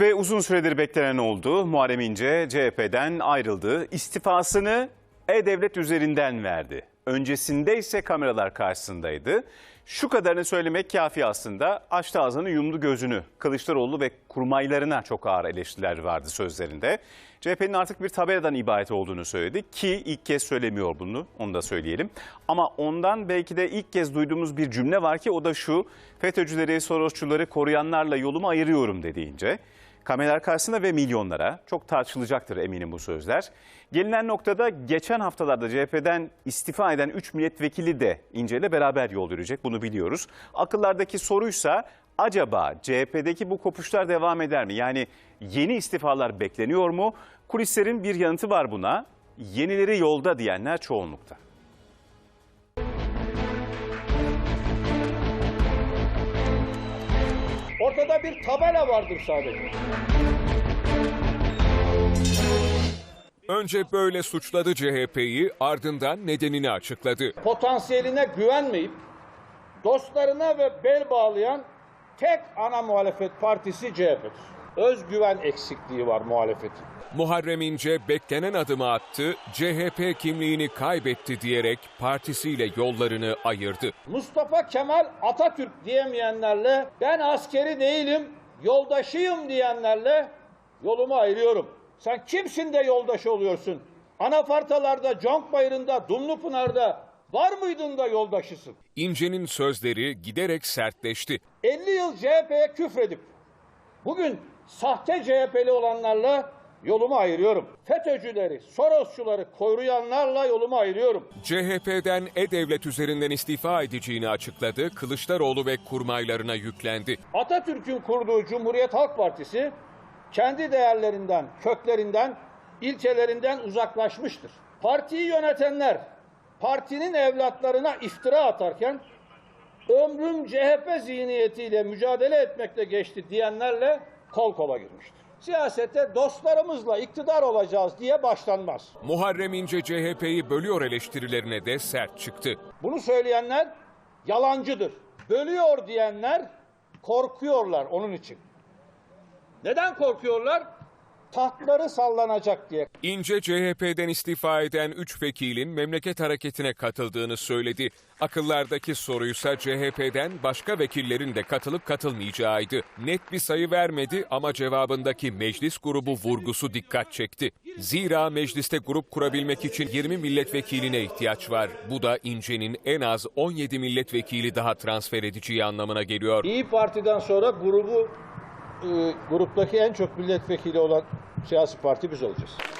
Ve uzun süredir beklenen oldu. Muharrem İnce CHP'den ayrıldı. İstifasını E-Devlet üzerinden verdi. Öncesinde ise kameralar karşısındaydı. Şu kadarını söylemek kafi aslında. Açtı ağzını yumdu gözünü. Kılıçdaroğlu ve kurmaylarına çok ağır eleştiriler vardı sözlerinde. CHP'nin artık bir tabeladan ibaret olduğunu söyledi ki ilk kez söylemiyor bunu onu da söyleyelim. Ama ondan belki de ilk kez duyduğumuz bir cümle var ki o da şu FETÖ'cüleri, Sorosçuları koruyanlarla yolumu ayırıyorum dediğince. Kameralar karşısında ve milyonlara çok tartışılacaktır eminim bu sözler. Gelinen noktada geçen haftalarda CHP'den istifa eden 3 milletvekili de İnce ile beraber yol yürüyecek bunu biliyoruz. Akıllardaki soruysa acaba CHP'deki bu kopuşlar devam eder mi? Yani yeni istifalar bekleniyor mu? Kulislerin bir yanıtı var buna. Yenileri yolda diyenler çoğunlukta. Ortada bir tabela vardır sadece. Önce böyle suçladı CHP'yi ardından nedenini açıkladı. Potansiyeline güvenmeyip dostlarına ve bel bağlayan tek ana muhalefet partisi CHP'dir. Özgüven eksikliği var muhalefetin. Muharrem İnce beklenen adımı attı, CHP kimliğini kaybetti diyerek partisiyle yollarını ayırdı. Mustafa Kemal Atatürk diyemeyenlerle ben askeri değilim, yoldaşıyım diyenlerle yolumu ayırıyorum. Sen kimsin de yoldaş oluyorsun? Anafartalarda, Conk Bayırı'nda, Dumlupınar'da var mıydın da yoldaşısın? İnce'nin sözleri giderek sertleşti. 50 yıl CHP'ye küfredip bugün sahte CHP'li olanlarla yolumu ayırıyorum. FETÖ'cüleri, Sorosçuları koruyanlarla yolumu ayırıyorum. CHP'den E-Devlet üzerinden istifa edeceğini açıkladı, Kılıçdaroğlu ve kurmaylarına yüklendi. Atatürk'ün kurduğu Cumhuriyet Halk Partisi kendi değerlerinden, köklerinden, ilkelerinden uzaklaşmıştır. Partiyi yönetenler partinin evlatlarına iftira atarken ömrüm CHP zihniyetiyle mücadele etmekle geçti diyenlerle kol kola girmiştir. Siyasette dostlarımızla iktidar olacağız diye başlanmaz. Muharrem İnce CHP'yi bölüyor eleştirilerine de sert çıktı. Bunu söyleyenler yalancıdır. Bölüyor diyenler korkuyorlar onun için. Neden korkuyorlar? Tahtları sallanacak diye. İnce CHP'den istifa eden 3 vekilin memleket hareketine katıldığını söyledi. Akıllardaki soruysa CHP'den başka vekillerin de katılıp katılmayacağıydı. Net bir sayı vermedi ama cevabındaki meclis grubu vurgusu dikkat çekti. Zira mecliste grup kurabilmek için 20 milletvekiline ihtiyaç var. Bu da İnce'nin en az 17 milletvekili daha transfer edeceği anlamına geliyor. İyi Parti'den sonra grubu e, gruptaki en çok milletvekili olan siyasi parti biz olacağız.